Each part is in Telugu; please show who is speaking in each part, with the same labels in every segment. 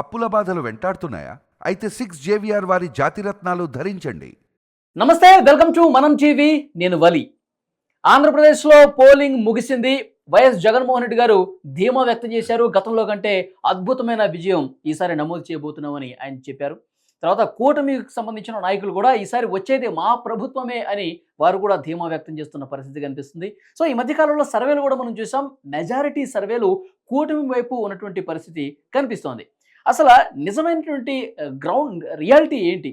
Speaker 1: అప్పుల బాధలు వెంటాడుతున్నాయా? అయితే సిక్స్ జేవిఆర్ వారి జాతిరత్నాలు ధరించండి.
Speaker 2: నమస్తే వెల్కమ్ టు మనం టీవీ నేను వలి. ఆంధ్రప్రదేశ్లో పోలింగ్ ముగిసింది. వైఎస్ జగన్మోహన్ రెడ్డి గారు ధీమా వ్యక్తం చేశారు. గతంలో కంటే అద్భుతమైన విజయం ఈసారి నమోదు చేయబోతున్నామని ఆయన చెప్పారు. తర్వాత కూటమికి సంబంధించిన నాయకులు కూడా ఈసారి వచ్చేది మా ప్రభుత్వమే అని వారు కూడా ధీమా వ్యక్తం చేస్తున్న పరిస్థితి కనిపిస్తుంది. సో ఈ మధ్యకాలంలో సర్వేలు కూడా మనం చూసాం. మెజారిటీ సర్వేలు కూటమి వైపు ఉన్నటువంటి పరిస్థితి కనిపిస్తోంది. అసలు నిజమైనటువంటి గ్రౌండ్ రియాలిటీ ఏంటి?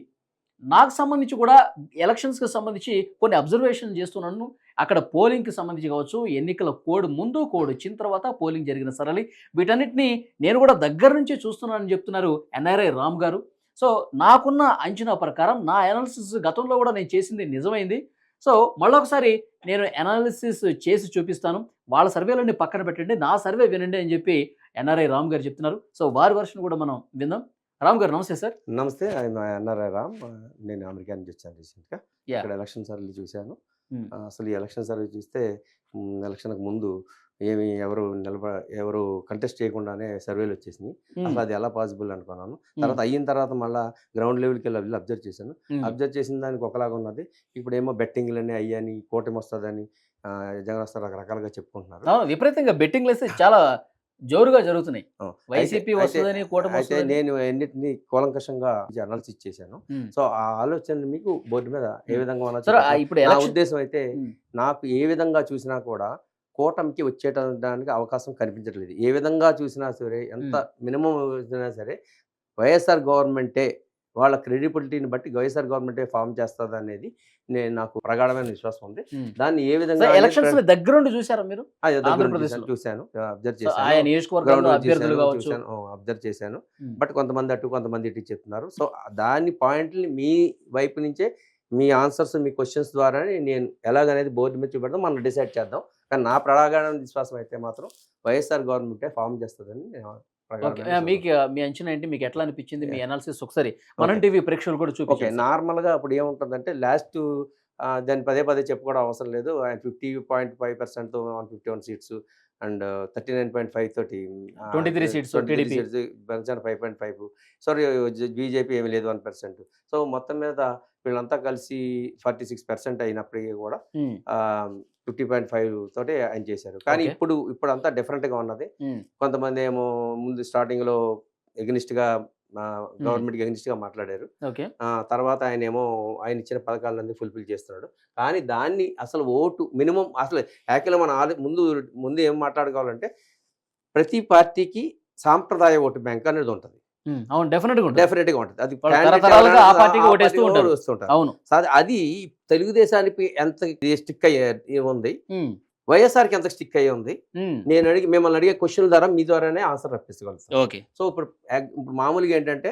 Speaker 2: నాకు సంబంధించి కూడా ఎలక్షన్స్కి సంబంధించి కొన్ని అబ్జర్వేషన్ చేస్తున్నాను. అక్కడ పోలింగ్కి సంబంధించి కావచ్చు ఎన్నికల కోడ్ ముందు కోడ్ వచ్చిన తర్వాత పోలింగ్ జరిగిన సరళి. వీటన్నిటిని నేను కూడా దగ్గర నుంచి చూస్తున్నానని చెప్తున్నారు ఎన్ఆర్ఐ రామ్ గారు. సో నాకున్న అంచనా ప్రకారం నా అనాలిసిస్ గతంలో కూడా నేను చేసింది నిజమైంది. సో మళ్ళొకసారి నేను అనాలిసిస్ చేసి చూపిస్తాను. వాళ్ళ సర్వేలన్నీ పక్కన పెట్టండి. నా సర్వే వినండి అని చెప్పి ఎన్ఆర్ఐ రామ్ గారు చెప్తున్నారు. సో వారి వర్షన్ కూడా మనం విందాం. రామ్ గారు నమస్తే సార్.
Speaker 3: నమస్తే ఎన్ఆర్ఐ రామ్. నేను అమెరికా నుంచి వచ్చాను రీసెంట్గా. ఇక్కడ ఎలక్షన్ సర్వీ చూశాను. అసలు ఈ ఎలక్షన్ సర్వీ చూస్తే ఎలక్షన్కి ముందు ఏమి ఎవరు నిలబ ఎవరు కంటెస్ట్ చేయకుండానే సర్వేలు వచ్చేసినాయి. అసలు అది ఎలా పాసిబుల్ అనుకున్నాను. తర్వాత అయిన తర్వాత మళ్ళీ గ్రౌండ్ లెవెల్కి వెళ్ళి వెళ్ళి అబ్జర్వ్ చేశాను. అబ్జర్వ్ చేసిన దానికి ఒకలాగా ఉన్నది. ఇప్పుడు ఏమో బెట్టింగ్లని అయ్యని కూటమి వస్తుందని జగన్ వస్తారు రకరకాలుగా చెప్పుకుంటున్నారు.
Speaker 2: విపరీతంగా బెట్టింగ్లు వేస్తే చాలా జోరుగా జరుగుతున్నాయి వైసీపీ వస్తుందని కూటమి
Speaker 3: అయితే నేను ఎన్నిటిని కూలంకషంగా అనాలిసిస్ చేశాను. సో ఆ ఆలోచన మీకు బోర్డు మీద ఏ. విధంగా.
Speaker 2: ఇప్పుడు
Speaker 3: నా ఉద్దేశం అయితే. నాకు ఏ విధంగా చూసినా కూడా కూటమికి వచ్చేటానికి అవకాశం కనిపించట్లేదు ఏ విధంగా చూసినా సరే ఎంత మినిమం చూసినా సరే వైఎస్ఆర్ గవర్నమెంటే వాళ్ళ క్రెడిబిలిటీని బట్టి వైఎస్ఆర్ గవర్నమెంటే ఫామ్ చేస్తుంది అనేది నేను నాకు ప్రగాఢమైన విశ్వాసం ఉంది. దాన్ని ఏ విధంగా
Speaker 2: ఎలక్షన్స్లో దగ్గరుండి చూసారా మీరు.
Speaker 3: చూశాను అబ్జర్వ్ చేశాను
Speaker 2: కావచ్చు
Speaker 3: అబ్జర్వ్ చేశాను. బట్ కొంతమంది అటు కొంతమంది ఇటు చెప్తున్నారు సో దాని పాయింట్ని మీ వైపు నుంచే మీ ఆన్సర్స్ మీ క్వశ్చన్స్ ద్వారానే నేను ఎలాగనేది బోర్డు మీద చూపెడదాం మనం డిసైడ్ చేద్దాం కానీ నా ప్రగాఢ విశ్వాసం అయితే మాత్రం వైఎస్ఆర్ గవర్నమెంటే ఫామ్ చేస్తుందని నేను ప్రగాఢమైన.
Speaker 2: మీకు మీ అంచనా ఏంటి? మీకు ఎట్లా అనిపించింది? మీ. అనాలిసిస్ ఒకసారి మనం. టీవీ ప్రేక్షకులు కూడా చూపించారు
Speaker 3: నార్మల్గా అప్పుడు ఏముంటుందంటే లాస్ట్ దాన్ని పదే పదే చెప్పుకోవడం అవసరం లేదు. ఆయన fifty point five percent one fifty one seats and thirty nine point five తోటి
Speaker 2: 23 seats TDP.
Speaker 3: Janasena five point five sorry BJP ఏమీ లేదు వన్ పర్సెంట్ సో మొత్తం మీద వీళ్ళంతా కలిసి ఫార్టీ సిక్స్ పర్సెంట్ అయినప్పటికీ కూడా. ఫిఫ్టీ పాయింట్ ఫైవ్ తోటి ఆయన చేశారు కానీ. ఇప్పుడు ఇప్పుడు అంతా డిఫరెంట్గా ఉన్నది. కొంతమంది ఏమో ముందు స్టార్టింగ్లో ఎగ్నిస్ట్గా గవర్నమెంట్కి ఎగ్నిస్ట్గా మాట్లాడారు.
Speaker 2: ఓకే.
Speaker 3: ఆ, తర్వాత ఆయన ఏమో ఆయన ఇచ్చిన పథకాలన్నీ ఫుల్ఫిల్ చేస్తున్నాడు. కానీ దాన్ని అసలు ఓటు మినిమం అసలు యాక్చువల్గా మన ఆలో ముందు ముందు ఏం మాట్లాడుకోవాలంటే ప్రతి పార్టీకి సాంప్రదాయ ఓటు బ్యాంక్ అనేది ఉంటుంది.
Speaker 2: అవును. డెఫినెట్గా ఉంటుంది.
Speaker 3: అది. వస్తుంటారు
Speaker 2: అవును.
Speaker 3: అది- తెలుగుదేశానికి ఎంత స్టిక్ అయ్యే ఉంది. వైఎస్ఆర్కి ఎంత స్టిక్ అయ్యి ఉంది. నేను అడిగి మిమ్మల్ని అడిగే క్వశ్చన్ ద్వారా మీ ద్వారానే ఆన్సర్ రప్పించగలుగుతాను
Speaker 2: ఓకే
Speaker 3: సో ఇప్పుడు ఇప్పుడు మామూలుగా ఏంటంటే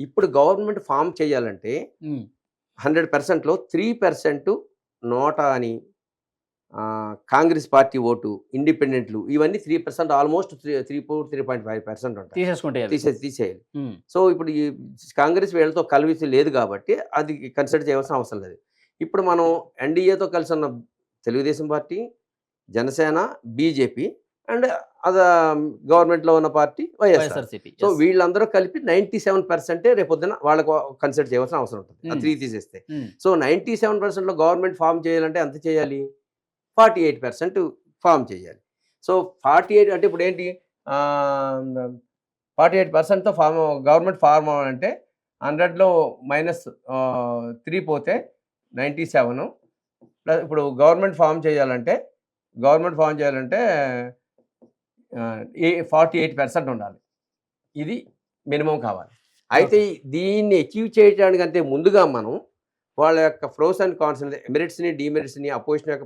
Speaker 3: ఇప్పుడు గవర్నమెంట్ ఫామ్ చేయాలంటే. హండ్రెడ్ పర్సెంట్లో త్రీ పర్సెంట్ నోటా అని కాంగ్రెస్ పార్టీ ఓటు ఇండిపెండెంట్లు ఇవన్నీ three percent almost three three four three point five percent ఉంటాయి
Speaker 2: తీసేసుకుంటే అవి.
Speaker 3: తీసే తీసేయాలి. సో ఇప్పుడు ఈ కాంగ్రెస్ వీళ్ళతో కలిసి లేదు కాబట్టి అది కన్సిడర్ చేయవలసిన అవసరం లేదు ఇప్పుడు మనం ఎన్డీఏతో కలిసి ఉన్న Telugu Desam party Janasena BJP and the గవర్నమెంట్లో ఉన్న పార్టీ వైఎస్ఆర్.
Speaker 2: వైఎస్ఆర్సీపీ
Speaker 3: సో. వీళ్ళందరూ కలిపి నైంటీ సెవెన్ పర్సెంటే రేపొద్దున వాళ్ళకు కన్సిడర్ చేయవలసిన అవసరం ఉంటుంది. ఆ
Speaker 2: Hmm.
Speaker 3: త్రీ తీసేస్తే.
Speaker 2: ఉమ్.
Speaker 3: సో నైంటీ సెవెన్ పర్సెంట్లో గవర్నమెంట్ ఫామ్ చేయాలంటే ఎంత చేయాలి? ఫార్టీ ఎయిట్ పర్సెంట్ ఫామ్ చేయాలి. సో ఫార్టీ ఎయిట్ అంటే ఇప్పుడు ఏంటి? ఫార్టీ ఎయిట్ పర్సెంట్తో ఫామ్ గవర్నమెంట్ ఫార్మ్ అవ్వాలంటే హండ్రెడ్లో మైనస్ త్రీ పోతే నైంటీ సెవెన్. ప్లస్ ఇప్పుడు గవర్నమెంట్ ఫామ్ చేయాలంటే గవర్నమెంట్ ఫామ్ చేయాలంటే ఫార్టీ ఎయిట్ పర్సెంట్ ఉండాలి. ఇది మినిమం కావాలి. అయితే దీన్ని అచీవ్ చేయడానికి అంటే ముందుగా మనం వాళ్ళ యొక్క ఫ్రోస్ అండ్ కాన్స్ మెరిట్స్ని డిమెరిట్స్ని అపోజిషన్ యొక్క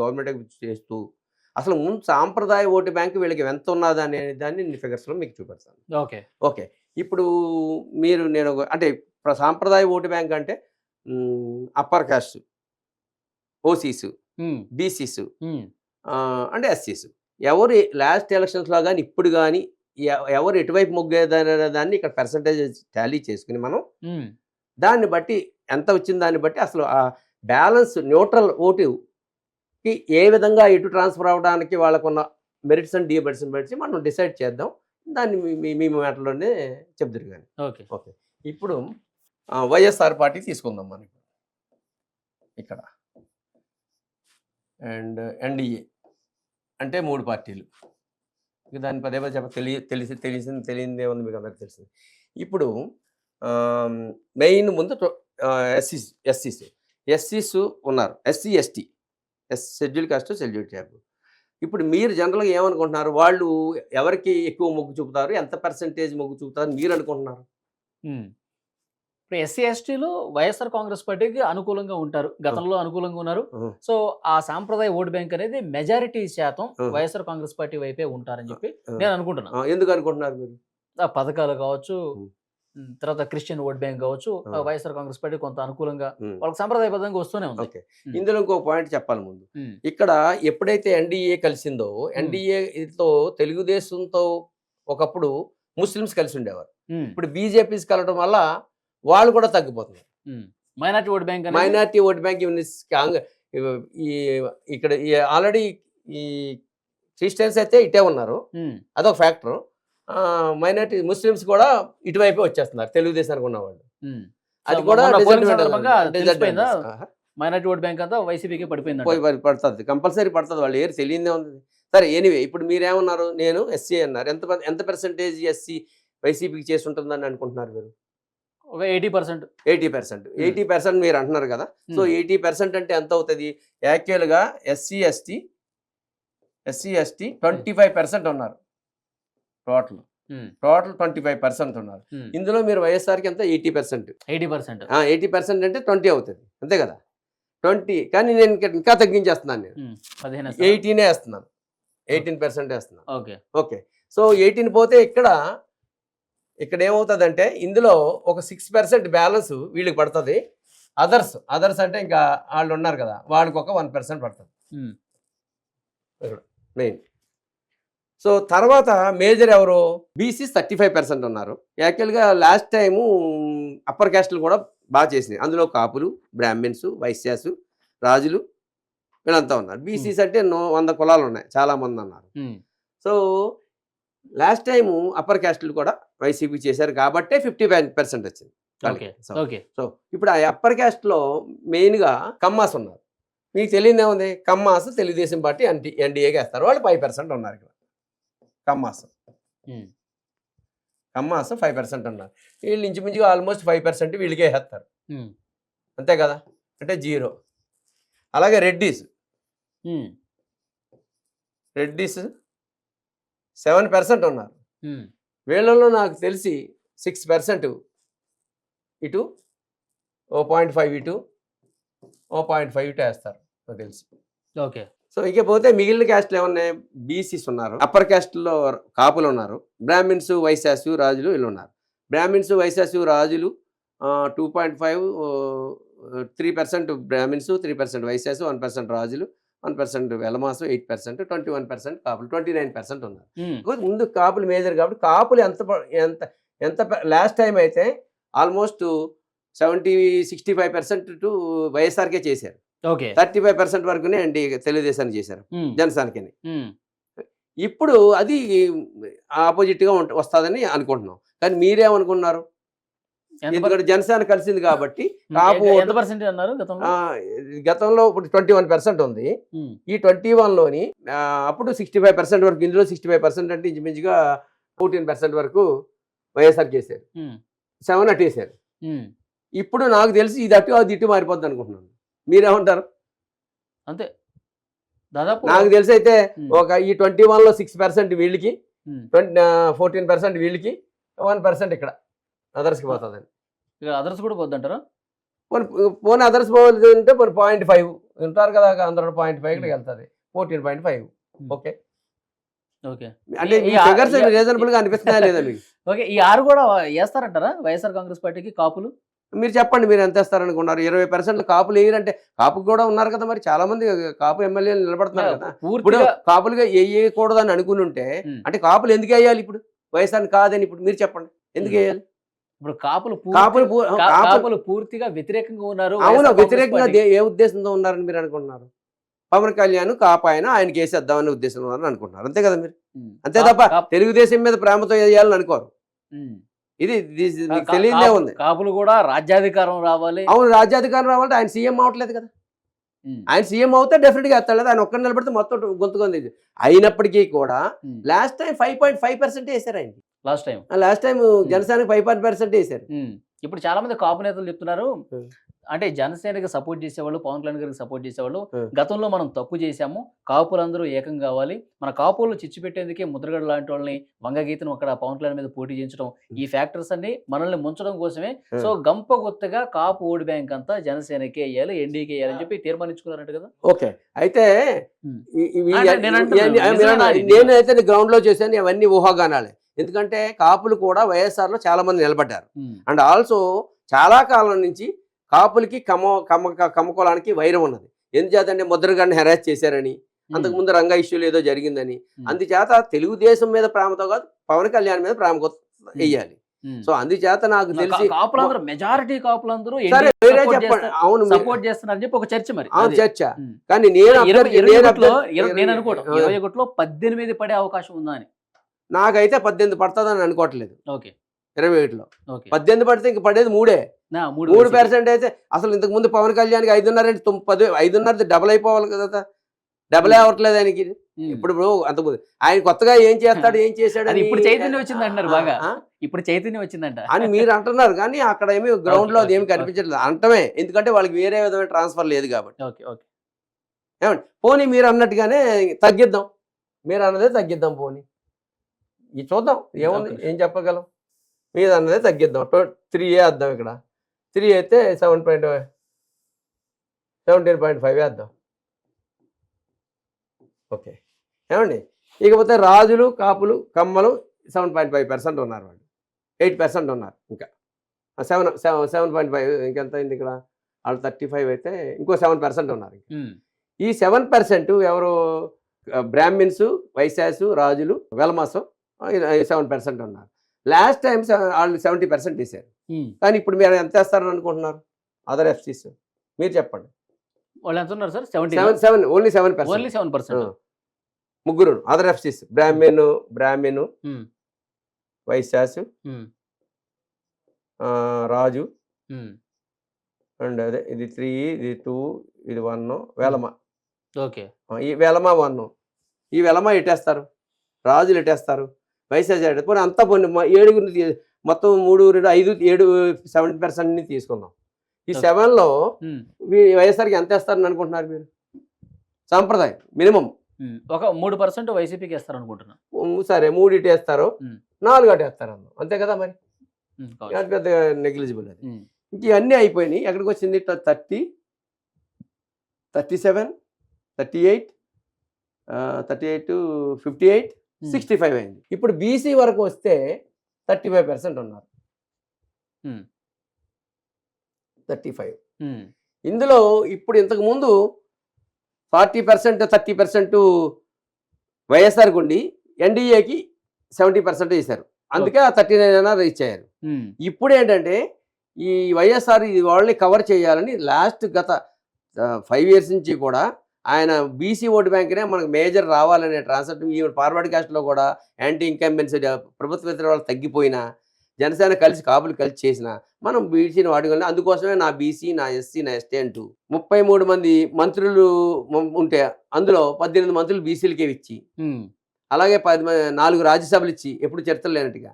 Speaker 3: గవర్నమెంట్ చేస్తూ అసలు ముందు సాంప్రదాయ ఓటు బ్యాంకు వీళ్ళకి ఎంత ఉన్నది అనే దాన్ని నేను ఫిగర్స్లో మీకు చూపిస్తాను
Speaker 2: ఓకే.
Speaker 3: ఓకే. ఇప్పుడు మీరు నేను అంటే ప్ర- సాంప్రదాయ ఓటు బ్యాంక్ అంటే అప్పర్ కాస్ట్ ఓసీస్. బీసీస్. అంటే ఎస్సీస్ ఎవరు లాస్ట్ ఎలక్షన్స్లో కానీ ఇప్పుడు కానీ ఎవరు ఎటువైపు మొగ్గేదనే దాన్ని ఇక్కడ పర్సంటేజ్ టాలీ చేసుకుని మనం. దాన్ని బట్టి ఎంత వచ్చిన దాన్ని బట్టి అసలు ఆ బ్యాలెన్స్ న్యూట్రల్ ఓటుకి ఏ విధంగా ఇటు ట్రాన్స్ఫర్ అవ్వడానికి వాళ్ళకున్న మెరిట్స్ అండ్ డిమెరిట్స్ని బట్టి మనం డిసైడ్ చేద్దాం. దాన్ని మీ- మీ మాటలోనే చెప్తారు కానీ
Speaker 2: ఓకే.
Speaker 3: ఓకే. ఇప్పుడు వైఎస్ఆర్ పార్టీ తీసుకుందాం మనకి ఇక్కడ. And NDA. అంటే మూడు పార్టీలు. ఇక దాని పదే పదే చెప్ప తెలియ తెలిసి తెలిసింది తెలియదే ఉంది మీకు అందరికి తెలిసింది. ఇప్పుడు మెయిన్ ముందు ఎస్సీస్ ఎస్సీస్. ఎస్సీస్ ఉన్నారు. SC ST. Yes schedule caste schedule tab. ఇప్పుడు మీరు జనరల్గా ఏమనుకుంటున్నారు? వాళ్ళు ఎవరికి ఎక్కువ మొగ్గు చూపుతారు? ఎంత పర్సెంటేజ్ మొగ్గు చూపుతారు? మీరు అనుకుంటున్నారు?
Speaker 2: ఇప్పుడు ఎస్సీ ఎస్టీలు వైఎస్ఆర్ కాంగ్రెస్ పార్టీకి అనుకూలంగా ఉంటారు గతంలో అనుకూలంగా ఉన్నారు. సో ఆ సాంప్రదాయ ఓటు బ్యాంక్ అనేది మెజారిటీ శాతం. వైఎస్ఆర్ కాంగ్రెస్ పార్టీ వైపే ఉంటారని చెప్పి. నేను అనుకుంటున్నాను
Speaker 3: ఎందుకు అనుకుంటున్నారు మీరు
Speaker 2: ఆ పథకాలు కావచ్చు తర్వాత క్రిస్టియన్ ఓట్ బ్యాంక్ కావచ్చు. వైఎస్ఆర్ కాంగ్రెస్ పార్టీ కొంత అనుకూలంగా. వాళ్ళకి సాంప్రదాయబద్ధంగా వస్తూనే ఉంది.
Speaker 3: ఇందులో ఇంకో పాయింట్ చెప్పాలి ముందు. ఇక్కడ ఎప్పుడైతే ఎన్డీఏ కలిసిందో ఎన్డీఏతో తెలుగుదేశంతో ఒకప్పుడు ముస్లిమ్స్ కలిసి ఉండేవారు. ఇప్పుడు బీజేపీస్ కలవడం వల్ల వాళ్ళు కూడా తగ్గిపోతున్నారు.
Speaker 2: Minority vote bank
Speaker 3: minority vote bank ఈ ఇక్కడ ఆల్రెడీ ఈ క్రిస్టియన్స్ అయితే ఇటే ఉన్నారు. అదొక ఫ్యాక్టర్. మైనార్టీ ముస్లిమ్స్ కూడా ఇటువైపే వచ్చేస్తున్నారు. తెలుగుదేశానికి ఉన్నవాళ్ళు. అది కూడా.
Speaker 2: మైనార్టీ ఓట్ బ్యాంక్ అంతా వైసీపీకి పడిపోయింది
Speaker 3: పోయి పడి- పడుతుంది. కంపల్సరీ పడుతుంది. వాళ్ళు ఏరు తెలియదే ఉంది. సరే ఎనీవే ఇప్పుడు మీరేమన్నారు నేను ఎస్సీ అన్నారు. ఎంత ఎంత పర్సెంటేజ్ ఎస్సీ వైసీపీకి చేసి ఉంటుందని అనుకుంటున్నారు మీరు?
Speaker 2: ఒక eighty percent.
Speaker 3: Eighty percent. Eighty percent మీరు అంటున్నారు కదా. సో ఎయిటీ పర్సెంట్ అంటే ఎంత అవుతుంది? యాక్చువల్గా SC ST SC ST twenty five percent ఉన్నారు. Total. Total twenty five percent ఉన్నారు. ఇందులో మీరు వైఎస్ఆర్కి ఎంత? Eighty percent.
Speaker 2: Eighty percent.
Speaker 3: Eighty percent అంటే ట్వంటీ అవుతుంది. అంతే కదా. ట్వంటీ కానీ నేను ఇంకా- తగ్గించేస్తున్నాను నేను. ఎయిటీనే వేస్తున్నాను. ఎయిటీన్ పర్సెంట్ వేస్తున్నాను.
Speaker 2: ఓకే.
Speaker 3: ఓకే. సో ఎయిటీన్ పోతే ఇక్కడ ఇక్కడ ఏమవుతుందంటే ఇందులో ఒక సిక్స్ పర్సెంట్ బ్యాలెన్స్ వీళ్ళకి పడుతుంది. అదర్స్ అదర్స్ అంటే ఇంకా వాళ్ళు ఉన్నారు కదా వాళ్ళకి ఒక వన్ పర్సెంట్ పడుతుంది మెయిన్ సో తర్వాత మేజర్ ఎవరు? బీసీస్ థర్టీ ఫైవ్ పర్సెంట్ ఉన్నారు యాక్చువల్గా లాస్ట్ టైము అప్పర్ క్యాస్ట్లు కూడా బాగా చేసినాయి. అందులో కాపులు బ్రాహ్మిన్స్ వైశ్యాసు రాజులు వీళ్ళంతా ఉన్నారు. బీసీస్ అంటే నో వంద కులాలు ఉన్నాయి. చాలా మంది ఉన్నారు సో లాస్ట్ టైము అప్పర్ క్యాస్ట్లు కూడా వైసీపీ చేశారు కాబట్టే ఫిఫ్టీ పర్సెంట్ వచ్చింది.
Speaker 2: Okay
Speaker 3: so
Speaker 2: okay.
Speaker 3: సో ఇప్పుడు ఆ అప్పర్ క్యాస్ట్లో మెయిన్గా కమ్మాస్ ఉన్నారు. మీకు తెలియదు ఏముంది? కమ్మాస్ తెలుగుదేశం పార్టీ ఎన్టీ ఎన్డీఏకి వేస్తారు వాళ్ళు ఫైవ్ పర్సెంట్ ఉన్నారు ఇక్కడ. కమ్మాస్. కమ్మాస్ ఫైవ్ పర్సెంట్ ఉన్నారు. వీళ్ళు ఇంచుమించుగా ఆల్మోస్ట్ ఫైవ్ పర్సెంట్ వీళ్ళకే వేస్తారు. అంతే కదా? అంటే జీరో. అలాగే రెడ్డీస్. రెడ్డీస్ సెవెన్ పర్సెంట్ ఉన్నారు. వీళ్ళలో నాకు తెలిసి సిక్స్ పర్సెంట్ ఇటు ఓ పాయింట్ ఫైవ్ ఇటు ఓ పాయింట్ ఫైవ్ ఇటు వేస్తారు నాకు తెలిసి.
Speaker 2: ఓకే.
Speaker 3: సో ఇకపోతే మిగిలిన క్యాస్ట్లు ఏమన్నాయి బీసీస్ ఉన్నారు అప్పర్ క్యాస్ట్లో కాపులు ఉన్నారు బ్రాహ్మిన్స్ వైశాసు రాజులు వీళ్ళు ఉన్నారు. బ్రాహ్మిన్స్ వైశాసు రాజులు two point five three percent Brahmins three percent వైశాసు one percent రాజులు one percent వెలమాసు eight percent twenty one percent కాపులు ట్వంటీ నైన్ పర్సెంట్ ఉన్నారు. ముందు కాపులు మేజర్ కాబట్టి కాపులు ఎంత ఎంత ఎంత లాస్ట్ టైం అయితే almost seventy sixty five percent to వైఎస్ఆర్కే చేశారు.
Speaker 2: ఓకే.
Speaker 3: థర్టీ ఫైవ్ పర్సెంట్ వరకునే అండి తెలుగుదేశానికి చేశారు జనసేనకి ఇప్పుడు అది ఆపోజిట్గా ఉంట వస్తుందని అనుకుంటున్నాం. కానీ మీరేమనుకున్నారు ఎందుకంటే జనసేన కలిసింది కాబట్టి కాపు
Speaker 2: అన్నారు గతంలో?
Speaker 3: ఇప్పుడు ట్వంటీ వన్ పర్సెంట్ ఉంది. ఈ ట్వంటీ వన్లోని అప్పుడు సిక్స్టీ ఫైవ్ పర్సెంట్ వరకు ఇందులో సిక్స్టీ ఫైవ్ పర్సెంట్ అంటే ఇంచుమించుగా ఫోర్టీన్ పర్సెంట్ వరకు వైఎస్ఆర్ చేశారు. సెవెన్ అటు వేసారు
Speaker 2: ఉమ్.
Speaker 3: ఇప్పుడు నాకు తెలిసి ఇది అటు అది ఇటు మారిపోద్ది అనుకుంటున్నాను. మీరేమంటారు?
Speaker 2: అంతే. దాదాపు
Speaker 3: నాకు తెలిసి అయితే ఒక ఈ ట్వంటీ వన్లో సిక్స్ పర్సెంట్ వీళ్ళకి. ట్వంటీ ఫోర్టీన్ పర్సెంట్ వీళ్ళకి వన్ పర్సెంట్ ఇక్కడ. అదర్స్కి పోతుందని.
Speaker 2: ఇక అదర్స్ కూడా పోద్దంటారా?
Speaker 3: పోనీ పోనీ అదర్స్ పోవాలి అంటే పోనీ పాయింట్ ఫైవ్ ఉంటారు కదా అందరూ పాయింట్ ఫైవ్ ఇక్కడికి వెళ్తుంది fourteen point five
Speaker 2: Hmm.
Speaker 3: Okay
Speaker 2: okay
Speaker 3: అంటే
Speaker 2: ఈ-
Speaker 3: ఫిగర్స్ రీజనబుల్గా అనిపిస్తున్నాయా లేదా మీకు?
Speaker 2: ఓకే ఈ ఆరు కూడా వేస్తారంటారా? వైఎస్ఆర్ కాంగ్రెస్ పార్టీకి కాపులు?
Speaker 3: మీరు చెప్పండి మీరు ఎంత ఇస్తారనుకున్నారు ఇరవై పర్సెంట్ కాపులు వేయరంటే కాపు కూడా ఉన్నారు కదా మరి చాలా మంది కాపు ఎమ్మెల్యేలు నిలబడుతున్నారు కదా. ఇప్పుడు కాపులుగా వేయకూడదు అని అనుకుని ఉంటే
Speaker 2: ఉమ్.
Speaker 3: అంటే కాపులు ఎందుకు వేయాలి ఇప్పుడు? వైఎస్ఆర్ కాదని ఇప్పుడు మీరు చెప్పండి. ఎందుకు
Speaker 2: ఉమ్.
Speaker 3: వేయాలి?
Speaker 2: ఇప్పుడు కాపులు
Speaker 3: కాపులు కాపులు
Speaker 2: పూర్తిగా వ్యతిరేకంగా ఉన్నారు
Speaker 3: అవును వ్యతిరేకంగా ఏ ఉద్దేశంతో ఉన్నారని మీరు అనుకుంటున్నారు? పవన్ కళ్యాణ్ కాపాయన ఆయనకి వేసేద్దామనే ఉద్దేశం అని అనుకుంటున్నారు. అంతే కదా మీరు. అంతే తప్ప తెలుగుదేశం మీద ప్రేమతో వేయాలని అనుకోరు. ఇది తెలియదే ఉంది.
Speaker 2: కాపులు కూడా రాజ్యాధికారం రావాలి.
Speaker 3: అవును రాజ్యాధికారం రావాలంటే ఆయన సీఎం అవ్వట్లేదు కదా. ఆయన సీఎం అవుతే డెఫినెట్గా వేస్తాడు ఆయన ఒక్కరు నిలబడితే మొత్తం గొంతుకుంది అయినప్పటికీ కూడా. Last time five point five percent వేశారు ఆయన
Speaker 2: లాస్ట్ టైం
Speaker 3: లాస్ట్ టైం జనసేనకి ఫైవ్ పాయింట్ పర్సెంట్ వేశారు.
Speaker 2: ఇప్పుడు చాలా మంది కాపు నేతలు చెప్తున్నారు. అంటే జనసేనకి సపోర్ట్ చేసేవాళ్ళు పవన్ కళ్యాణ్ గారికి సపోర్ట్ చేసేవాళ్ళు. గతంలో మనం తప్పు చేశాము. కాపులందరూ ఏకం కావాలి. మన కాపులు చిచ్చు పెట్టేందుకే ముద్రగడ లాంటి వాళ్ళని వంగగీతను అక్కడ పవన్ కళ్యాణ్ మీద పోటీ చేయించడం ఈ ఫ్యాక్టర్స్ అన్ని మనల్ని ముంచడం కోసమే. సో గంప గుత్తగా కాపు ఓడి బ్యాంక్ అంతా జనసేనకే వేయాలి ఎన్డీకే వేయాలని చెప్పి తీర్మానించుకున్నారంట కదా.
Speaker 3: ఓకే. అయితే? నేనైతే గ్రౌండ్లో చేశాను ఇవన్నీ ఊహాగానాలే. ఎందుకంటే కాపులు కూడా వైఎస్ఆర్లో చాలా మంది నిలబడ్డారు. అండ్ ఆల్సో చాలా కాలం నుంచి కాపులకి కమ కమ కమ్మకోలానికి వైరం ఉన్నది. ఎందుచేతంటే ముద్రగాడిని హెరాస్ చేశారని అంతకుముందు రంగ ఇష్యూలు ఏదో జరిగిందని. అందుచేత తెలుగుదేశం మీద ప్రేమతో కాదు పవన్ కళ్యాణ్ మీద ప్రేమ వెయ్యాలి
Speaker 2: ఉమ్.
Speaker 3: సో అందుచేత నాకు తెలిసి
Speaker 2: కాపులందరూ మెజారిటీ కాపులందరూ
Speaker 3: సరే వేరే చెప్పండి. అవును మీరు-
Speaker 2: సపోర్ట్ చేస్తున్నారని చెప్పి ఒక చర్చ మరి.
Speaker 3: అవును
Speaker 2: అది.
Speaker 3: చర్చ.
Speaker 2: ఉమ్.
Speaker 3: కానీ నేను
Speaker 2: ఇరవై
Speaker 3: నేను
Speaker 2: అనుకోవడం ఒకటిలో పద్దెనిమిది పడే అవకాశం ఉందా అని.
Speaker 3: నాకైతే పద్దెనిమిది పడుతుందని అనుకోవట్లేదు.
Speaker 2: ఓకే.
Speaker 3: ఇరవై ఒకటిలో పద్దెనిమిది పడితే ఇంక పడేది మూడే.
Speaker 2: మూడు.
Speaker 3: పర్సెంట్ అయితే అసలు ఇంతకు ముందు పవన్ కళ్యాణ్కి ఐదున్నర అంటే పది ఐదున్నర డబల్ అయిపోవాలి కదా డబల్ అవ్వట్లేదు ఆయనకి. ఇప్పుడు అంతకుముందు ఆయన కొత్తగా ఏం చేస్తాడు ఏం చేశాడు
Speaker 2: ఇప్పుడు చైతన్యం వచ్చింది అంటున్నారు బాగా. ఇప్పుడు చైతన్యం వచ్చిందంట.
Speaker 3: అని మీరు అంటున్నారు కానీ అక్కడ ఏమి గ్రౌండ్ లో అది ఏమి కనిపించట్లేదు. అంటమే. ఎందుకంటే వాళ్ళకి వేరే విధమైన ట్రాన్స్ఫర్ లేదు కాబట్టి. ఏమండి? పోనీ మీరు అన్నట్టుగానే తగ్గిద్దాం. మీరు అన్నదే తగ్గిద్దాం పోనీ. ఇది చూద్దాం. ఏముంది. ఏం చెప్పగలం? మీరు అన్నదే తగ్గిద్దాం. త్రీ ఏ వేద్దాం ఇక్కడ. త్రీ అయితే seven point seventeen point five వేద్దాం. ఓకే. ఏమండి? ఇకపోతే రాజులు కాపులు కమ్మలు సెవెన్ పాయింట్ ఫైవ్ పర్సెంట్ ఉన్నారు వాళ్ళు. ఎయిట్ పర్సెంట్ ఉన్నారు ఇంకా. Seven seven seven point five ఇంకెంత అయింది ఇక్కడ? వాళ్ళు థర్టీ ఫైవ్ అయితే ఇంకో సెవెన్ పర్సెంట్ ఉన్నారు. ఈ సెవెన్ పర్సెంట్ ఎవరు? బ్రాహ్మిన్స్ వైశాసు రాజులు వెలమాసం సెవెన్ పర్సెంట్ ఉన్నారు లాస్ట్ టైం వాళ్ళు సెవెంటీ పర్సెంట్
Speaker 2: ఉమ్.
Speaker 3: కానీ ఇప్పుడు మీరు ఎంత వేస్తారని అనుకుంటున్నారు? అదర్ ఎఫ్సీస్ మీరు చెప్పండి.
Speaker 2: వాళ్ళు ఎంత ఉన్నారు sir? Seventy
Speaker 3: seven seven only seven
Speaker 2: only
Speaker 3: percent
Speaker 2: seven percent.
Speaker 3: ముగ్గురు అదర్ ఎఫ్సీస్ బ్రాహ్మిన్ బ్రాహ్మిన్
Speaker 2: ఉమ్.
Speaker 3: వైశాసు రాజు. అండ్ అదే ఇది త్రీ ఇది టూ ఇది వన్ వేలమ
Speaker 2: ఓకే.
Speaker 3: ఈ వెలమ వన్. ఈ వెలమ ఎట్టేస్తారు రాజులు ఎట్టేస్తారు ఎట్టే పోనీ అంతా పోనీ ఏడుగురిని మొత్తం మూడు రెండు ఐదు ఏడు సెవెంటీ పర్సెంట్ని తీసుకుందాం ఈ. సెవెన్లో. వైఎస్ఆర్కి ఎంత వేస్తారని అనుకుంటున్నారు మీరు సాంప్రదాయం మినిమం.
Speaker 2: ఒక మూడు పర్సెంట్ వైసీపీకి వేస్తారు అనుకుంటున్నా
Speaker 3: సరే మూడు ఇటు వేస్తారు. నాలుగు అటు వేస్తారు అన్న అంతే కదా మరి పెద్ద నెగ్లిజిబుల్ అది. ఇంక ఇవన్నీ అయిపోయినాయి ఎక్కడికి వచ్చింది thirty thirty seven thirty eight thirty eight fifty eight. Sixty five అయింది ఇప్పుడు బీసీ వరకు వస్తే థర్టీ ఫైవ్ పర్సెంట్ ఉన్నారు. Thirty five. ఇందులో ఇప్పుడు ఇంతకు ముందు ఫార్టీ పర్సెంట్ థర్టీ పర్సెంట్ వైఎస్ఆర్కి ఉండి ఎన్డీఏకి సెవెంటీ పర్సెంట్ వేశారు అందుకే ఆ థర్టీ నైన్ అయినా రీచ్ అయ్యారు. ఇప్పుడు ఏంటంటే ఈ వైఎస్ఆర్ ఈ వాళ్ళని కవర్ చేయాలని లాస్ట్ గత ఫైవ్ ఇయర్స్ నుంచి కూడా ఆయన బీసీ ఓటు బ్యాంక్నే మనకు మేజర్ రావాలనే ట్రాన్స్ఫర్ ఈ ఫార్వర్డ్ కాస్ట్లో కూడా యాంటీ ఇన్కంబెన్సీ ప్రభుత్వ వ్యతిరేక తగ్గిపోయినా జనసేన కలిసి కాపులు కలిసి చేసిన మనం బీసీని వాడుకొని అందుకోసమే నా బీసీ నా ఎస్సీ నా ఎస్టీ అంటూ ముప్పై మూడు మంది మంత్రులు ఉంటే అందులో పద్దెనిమిది మంత్రులు బీసీలకే ఇచ్చి. అలాగే పది నాలుగు రాజ్యసభలు ఇచ్చి ఎప్పుడు చరిత్ర లేనట్టుగా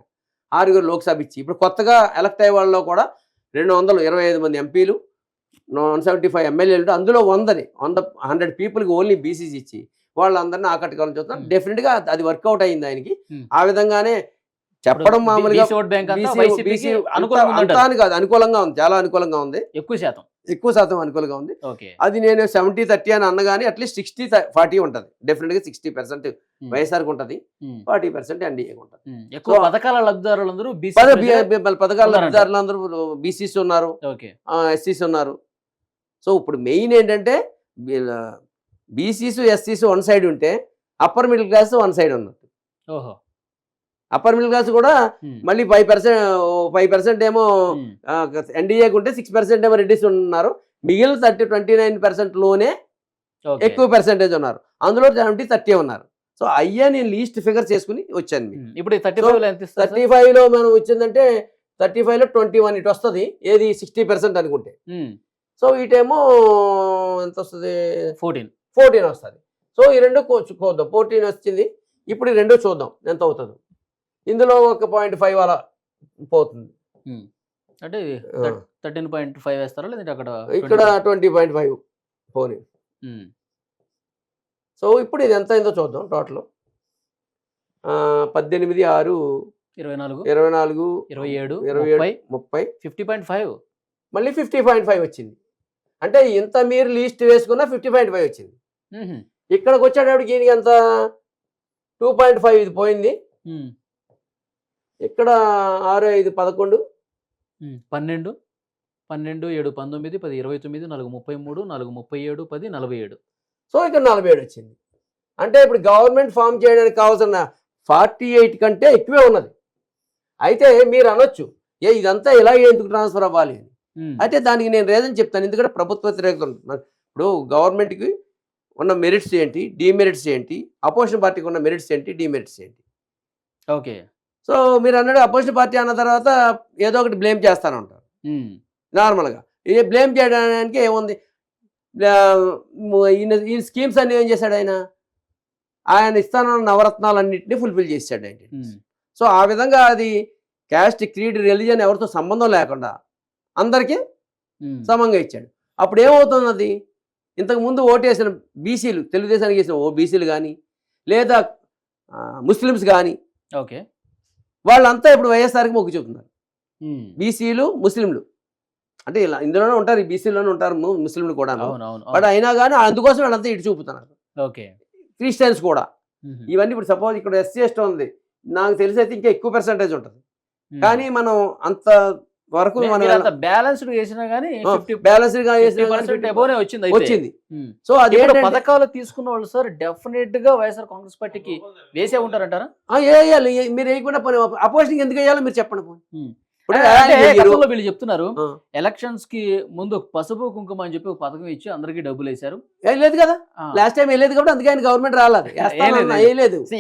Speaker 3: ఆరుగురు లోక్సభ ఇచ్చి ఇప్పుడు కొత్తగా ఎలక్ట్ అయ్యే వాళ్ళలో కూడా రెండు వందలు ఇరవై ఐదు మంది ఎంపీలు వన్ సెవెంటీ ఫైవ్ ఎమ్మెల్యేలు అందులో వందని వంద హండ్రెడ్ పీపుల్కి ఓన్లీ బీసీసీ ఇచ్చి వాళ్ళందరినీ ఆకట్టుకోవాలని చూస్తున్నాం
Speaker 2: Hmm.
Speaker 3: డెఫినెట్గా అది వర్కౌట్ అయింది ఆయనకి
Speaker 2: Hmm.
Speaker 3: ఆ విధంగానే చెప్పడం మామూలుగా
Speaker 2: BC ఓట్ బ్యాంక్ అంతా
Speaker 3: BC
Speaker 2: వైసీపీకి
Speaker 3: BC
Speaker 2: అనుకూలంగా
Speaker 3: అంతా-
Speaker 2: ఉందంటారు.
Speaker 3: అంతా అని కాదు అనుకూలంగా ఉంది చాలా అనుకూలంగా ఉంది
Speaker 2: ఎక్కువ శాతం
Speaker 3: ఎక్కువ శాతం అనుకూలంగా ఉంది అది నేను సెవెంటీ థర్టీ అని అన్నగాని అట్లీస్ట్ సిక్స్టీ ఫార్టీ ఉంటుంది డెఫినెట్గా సిక్స్టీ పర్సెంట్
Speaker 2: ఉమ్.
Speaker 3: వైఎస్ఆర్కి ఉంటుంది. ఫార్టీ పర్సెంట్ ఎన్డీఏకి ఉంటుంది.
Speaker 2: ఎక్కువ పథకాల లబ్ధిదారులందరూ
Speaker 3: పథకాల
Speaker 2: ఉన్నారంట.
Speaker 3: లబ్ధిదారులు అందరూ బీసీస్ ఉన్నారు ఎస్సీస్ ఉన్నారు సో ఇప్పుడు మెయిన్ ఏంటంటే బీసీస్ ఎస్సీస్ వన్ సైడ్ ఉంటే upper middle class one side ఉన్నట్టు
Speaker 2: ఓహో.
Speaker 3: అప్పర్ మిడిల్ క్లాస్ కూడా. మళ్ళీ ఫైవ్ పర్సెంట్ ఫైవ్ పర్సెంట్ ఏమో. ఎన్డీఏకి ఉంటే సిక్స్ పర్సెంట్ ఏమో రెడ్డిస్ ఉన్నారు. మిగిలిన థర్టీ ట్వంటీ నైన్
Speaker 2: పర్సెంట్లోనే.
Speaker 3: ఎక్కువ పర్సెంటేజ్ ఉన్నారు. అందులో సెవెంటీ థర్టీ ఉన్నారు. సో అయ్యే నేను లీస్ట్ ఫిగర్ చేసుకుని వచ్చాను
Speaker 2: ఇప్పుడు
Speaker 3: థర్టీ ఫైవ్లో మనం వచ్చిందంటే థర్టీ ఫైవ్లో ట్వంటీ వన్ ఇటు వస్తుంది. ఏది సిక్స్టీ పర్సెంట్ అనుకుంటే. సో ఇటేమో ఎంత వస్తుంది
Speaker 2: ఫోర్టీన్.
Speaker 3: ఫోర్టీన్ వస్తుంది. సో ఈ రెండు చూద్దాం. ఫోర్టీన్ వచ్చింది. ఇప్పుడు ఈ రెండు చూద్దాం. ఎంత అవుతుందో ఇందులో ఒక పాయింట్ ఫైవ్ అలా పోతుంది.
Speaker 2: అంటే. థర్టీన్ పాయింట్ ఫైవ్ వేస్తారా? లేదంటే అక్కడ
Speaker 3: ఇక్కడ ట్వంటీ పాయింట్ ఫైవ్ పోనీ. సో ఇప్పుడు ఇది ఎంత అయిందో చూద్దాం టోటల్. పద్దెనిమిది ఆరు
Speaker 2: ఇరవై నాలుగు.
Speaker 3: ఇరవై నాలుగు
Speaker 2: ఇరవై ఏడు
Speaker 3: ఇరవై ఏడు ముప్పై.
Speaker 2: Fifty point five.
Speaker 3: మళ్ళీ ఫిఫ్టీ పాయింట్ ఫైవ్ వచ్చింది. అంటే ఇంత మీరు లీస్ట్ వేసుకున్నా ఫిఫ్టీ పాయింట్ ఫైవ్ వచ్చింది. ఇక్కడికి వచ్చేటప్పటికి ఈయనకి ఎంత? టూ పాయింట్ ఫైవ్ ఇది పోయింది. ఇక్కడ ఆరు ఐదు పదకొండు.
Speaker 2: పన్నెండు పన్నెండు ఏడు పంతొమ్మిది పది ఇరవై తొమ్మిది నాలుగు ముప్పై మూడు నాలుగు ముప్పై ఏడు పది నలభై ఏడు.
Speaker 3: సో ఇక్కడ నలభై ఏడు వచ్చింది. అంటే ఇప్పుడు గవర్నమెంట్ ఫామ్ చేయడానికి కావాల్సిన ఫార్టీ ఎయిట్ కంటే ఎక్కువే ఉన్నది. అయితే మీరు అనొచ్చు ఏ ఇదంతా ఇలా ఎందుకు ట్రాన్స్ఫర్ అవ్వాలి అయితే దానికి నేను రీజన్ చెప్తాను. ఎందుకంటే ప్రభుత్వ వ్యతిరేకత ఇప్పుడు గవర్నమెంట్కి ఉన్న మెరిట్స్ ఏంటి? డిమెరిట్స్ ఏంటి? అపోజిషన్ పార్టీకి ఉన్న మెరిట్స్ ఏంటి? డిమెరిట్స్ ఏంటి?
Speaker 2: ఓకే.
Speaker 3: సో మీరు అన్నాడు అపోజిషన్ పార్టీ అన్న తర్వాత ఏదో ఒకటి బ్లేమ్ చేస్తాను ఉంటారు
Speaker 2: ఉమ్,
Speaker 3: నార్మల్గా. ఇది బ్లేమ్ చేయడానికి ఏముంది? ఈయన ఈ స్కీమ్స్ అన్ని ఏం చేశాడు ఆయన? ఆయన ఇస్తానన్న నవరత్నాలన్నింటినీ ఫుల్ఫిల్ చేశాడు ఆయన. సో ఆ విధంగా అది క్యాస్ట్ క్రీడ్ రిలీజన్ ఎవరితో సంబంధం లేకుండా అందరికీ సమంగా ఇచ్చాడు. అప్పుడు ఏమవుతుంది అది ఇంతకు ముందు ఓటేసిన బీసీలు తెలుగుదేశానికి వేసిన ఓ బీసీలు కానీ లేదా ముస్లిమ్స్ కానీ
Speaker 2: ఓకే.
Speaker 3: వాళ్ళంతా ఇప్పుడు వైఎస్ఆర్కి మొగ్గు చూపుతున్నారు. బీసీలు ముస్లింలు. అంటే ఇలా ఇందులోనే ఉంటారు ఈ బీసీలోనే ఉంటారు ముస్లింలు కూడా బట్. అయినా కానీ అందుకోసం వాళ్ళంతా ఇటు చూపుతున్నారు.
Speaker 2: ఓకే.
Speaker 3: క్రిస్టియన్స్ కూడా. ఇవన్నీ ఇప్పుడు సపోజ్ ఇక్కడ ఎస్సీ ఎస్టీ ఉంది. నాకు తెలిసి అయితే ఇంకా ఎక్కువ పర్సెంటేజ్ ఉంటుంది. కానీ మనం అంత వరకు మనం
Speaker 2: బ్యాలెన్స్డ్ చేసినా గానీ ఫిఫ్టీ
Speaker 3: బ్యాలెన్స్గా చేసిన
Speaker 2: వచ్చింది అయితే.
Speaker 3: వచ్చింది. సో అది
Speaker 2: పథకాలు తీసుకున్న వాళ్ళు సార్ డెఫినెట్గా వైఎస్ఆర్ కాంగ్రెస్ పార్టీకి వేసే ఉంటారంటారా
Speaker 3: ఆ, వేయాలి ఏ- మీరు వేయకుండా పని అపోజిషన్ ఎందుకు వేయాలో మీరు చెప్పండి
Speaker 2: గతంలో వీళ్ళు చెప్తున్నారు. ఎలక్షన్స్కి ముందు పసుపు కుంకుమ అని చెప్పి ఒక పథకం ఇచ్చి అందరికి డబ్బులు వేశారు
Speaker 3: వేయలేదు కదా. లాస్ట్ టైం వేయలేదు కాబట్టి అందుకే ఆయన గవర్నమెంట్ రాలేదు.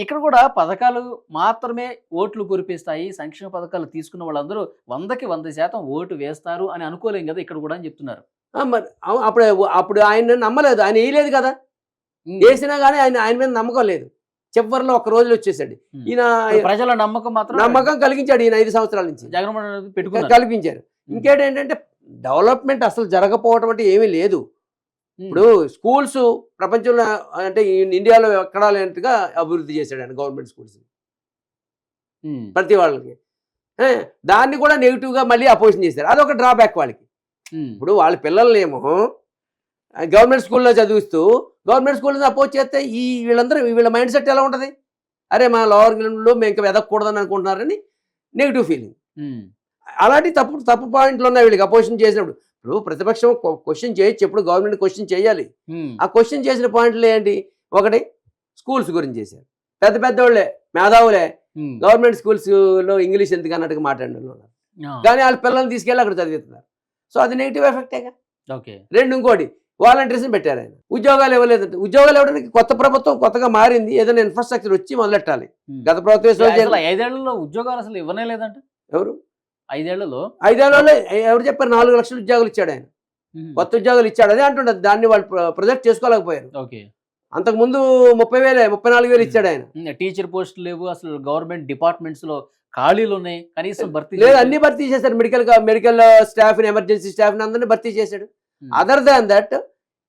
Speaker 2: ఇక్కడ కూడా పథకాలు మాత్రమే ఓట్లు కురిపిస్తాయి. సంక్షేమ పథకాలు తీసుకున్న వాళ్ళందరూ వందకి వంద శాతం ఓటు వేస్తారు అని అనుకోలేం కదా ఇక్కడ కూడా అని చెప్తున్నారు.
Speaker 3: మరి అప్పుడు అప్పుడు ఆయన నమ్మలేదు. ఆయన వేయలేదు కదా. వేసినా కానీ ఆయన ఆయన మీద నమ్మకం లేదు. చివరిలో ఒక రోజులు వచ్చేసాడు. ఈయన
Speaker 2: ప్రజల నమ్మకం మాత్రం
Speaker 3: నమ్మకం కలిగించాడు ఈయన ఐదు సంవత్సరాల నుంచి.
Speaker 2: జగన్మోహన్ రెడ్డి పెట్టుకున్నారు.
Speaker 3: కల్పించారు ఇంకేంటి ఏంటంటే డెవలప్మెంట్ అసలు జరగకపోవటం అంటే ఏమీ లేదు. ఇప్పుడు స్కూల్స్ ప్రపంచంలో అంటే ఇండియాలో ఎక్కడా లేనట్టుగా అభివృద్ధి చేశాడు ఆయన గవర్నమెంట్ స్కూల్స్. ప్రతి వాళ్ళకి. దాన్ని కూడా నెగిటివ్గా మళ్ళీ అపోజిషన్ చేశారు. అదొక డ్రాబ్యాక్ వాళ్ళకి. ఇప్పుడు వాళ్ళ పిల్లల్నేమో గవర్నమెంట్ స్కూల్లో చదివిస్తూ గవర్నమెంట్ స్కూల్లో అపోజ్ చేస్తే ఈ వీళ్ళందరూ వీళ్ళ మైండ్ సెట్ ఎలా ఉంటుంది? అరే మా లోవర్ గ్రౌండ్లో మేము ఇంకా ఎదగకూడదని అనుకుంటున్నారని నెగిటివ్ ఫీలింగ్. అలాంటి తప్పు తప్పు పాయింట్లు ఉన్నాయి వీళ్ళకి అపోజిషన్ చేసినప్పుడు. ఇప్పుడు ప్రతిపక్షం క్వశ్చన్ చేయొచ్చు ఎప్పుడు గవర్నమెంట్ క్వశ్చన్ చేయాలి. ఆ క్వశ్చన్ చేసిన పాయింట్లు ఏంటి? ఒకటి స్కూల్స్ గురించి చేశారు. పెద్ద పెద్దోళ్ళే మేధావులే. గవర్నమెంట్ స్కూల్స్లో ఇంగ్లీష్ ఎందుకు అన్నట్టుగా మాట్లాడిన. కానీ వాళ్ళ పిల్లల్ని తీసుకెళ్ళి అక్కడ చదివిస్తున్నారు. సో అది నెగిటివ్ ఎఫెక్టేగా
Speaker 2: ఓకే.
Speaker 3: రెండు ఇంకోటి వాలంటీర్స్ని పెట్టారు ఆయన. ఉద్యోగాలు ఇవ్వలేదంటే ఉద్యోగాలు ఇవ్వడానికి కొత్త ప్రభుత్వం కొత్తగా మారింది. ఏదైనా ఇన్ఫ్రాస్ట్రక్చర్ వచ్చి మొదలెట్టాలి.
Speaker 2: ఉమ్.
Speaker 3: గత ప్రభుత్వం
Speaker 2: ఐదేళ్ళలో ఉద్యోగాలు అసలు ఇవ్వనే లేదంట.
Speaker 3: ఎవరు?
Speaker 2: ఐదేళ్ళలో?
Speaker 3: ఐదేళ్ళలో ఎవరు చెప్పారు? నాలుగు లక్షల ఉద్యోగాలు ఇచ్చాడు ఆయన.
Speaker 2: ఉమ్.
Speaker 3: కొత్త ఉద్యోగాలు ఇచ్చాడు. అదే అంటుండదు. దాన్ని వాళ్ళు ప్ర- ప్రొజెక్ట్ చేసుకోలేకపోయారు.
Speaker 2: ఓకే.
Speaker 3: అంతకు ముందు ముప్పై వేలే ముప్పై నాలుగు వేలు ఇచ్చాడు ఆయన.
Speaker 2: ఉమ్, టీచర్ పోస్టులు లేవు. అసలు గవర్నమెంట్ డిపార్ట్మెంట్స్లో ఖాళీలు ఉన్నాయి. కనీసం భర్తీ
Speaker 3: లేదు. అన్ని భర్తీ చేశారు. Medical medical staff emergency staff అందరినీ భర్తీ చేశాడు. అదర్ దాన్ దట్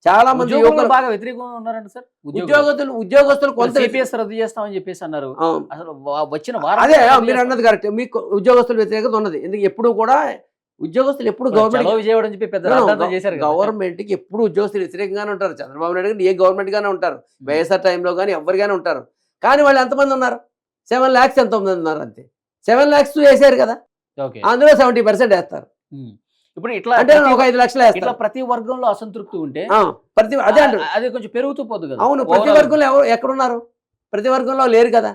Speaker 3: చాలా మంది యువకులు
Speaker 2: బాగా వ్యతిరేకంగా ఉన్నారంట సార్.
Speaker 3: ఉద్యోగస్తులు ఉద్యోగస్తులు కొంత
Speaker 2: సిపిఎస్ రద్దు చేస్తామని చెప్పేసి అన్నారు. అసలు వచ్చిన వారం
Speaker 3: అదే మీరు. అన్నది కరెక్ట్. మీకు ఉద్యోగస్తుల వ్యతిరేకత ఉన్నది. ఎందుకు? ఎప్పుడు కూడా ఉద్యోగస్తులు ఎప్పుడు గవర్నమెంట్
Speaker 2: విజయవాడ అని చెప్పి పెద్ద చేశారు.
Speaker 3: గవర్నమెంట్కి ఎప్పుడు ఉద్యోగస్తులు వ్యతిరేకంగానే ఉంటారు. చంద్రబాబు నాయుడు గారు ఏ గవర్నమెంట్ గానే ఉంటారు. వైఎస్ఆర్ టైంలో కానీ ఎవరిగానే ఉంటారు. కానీ వాళ్ళు ఎంతమంది ఉన్నారు? సెవెన్ ల్యాక్స్ ఎంతమంది ఉన్నారు అంతే. సెవెన్ ల్యాక్స్ వేసారు కదా. అందులో సెవెంటీ పర్సెంట్ వేస్తారు.
Speaker 2: ఉమ్. ఇప్పుడు ఇట్లా
Speaker 3: అంటే ఒక ఐదు లక్షలు
Speaker 2: ఇట్లా ప్రతి వర్గంలో అసంతృప్తి ఉంటే
Speaker 3: ప్రతి అదే అంటారు.
Speaker 2: అది కొంచెం పెరుగుతూ పోదు కదా.
Speaker 3: అవును ప్రతి. వర్గంలో ఎవరు ఎక్కడున్నారు? ప్రతి వర్గంలో లేరు కదా.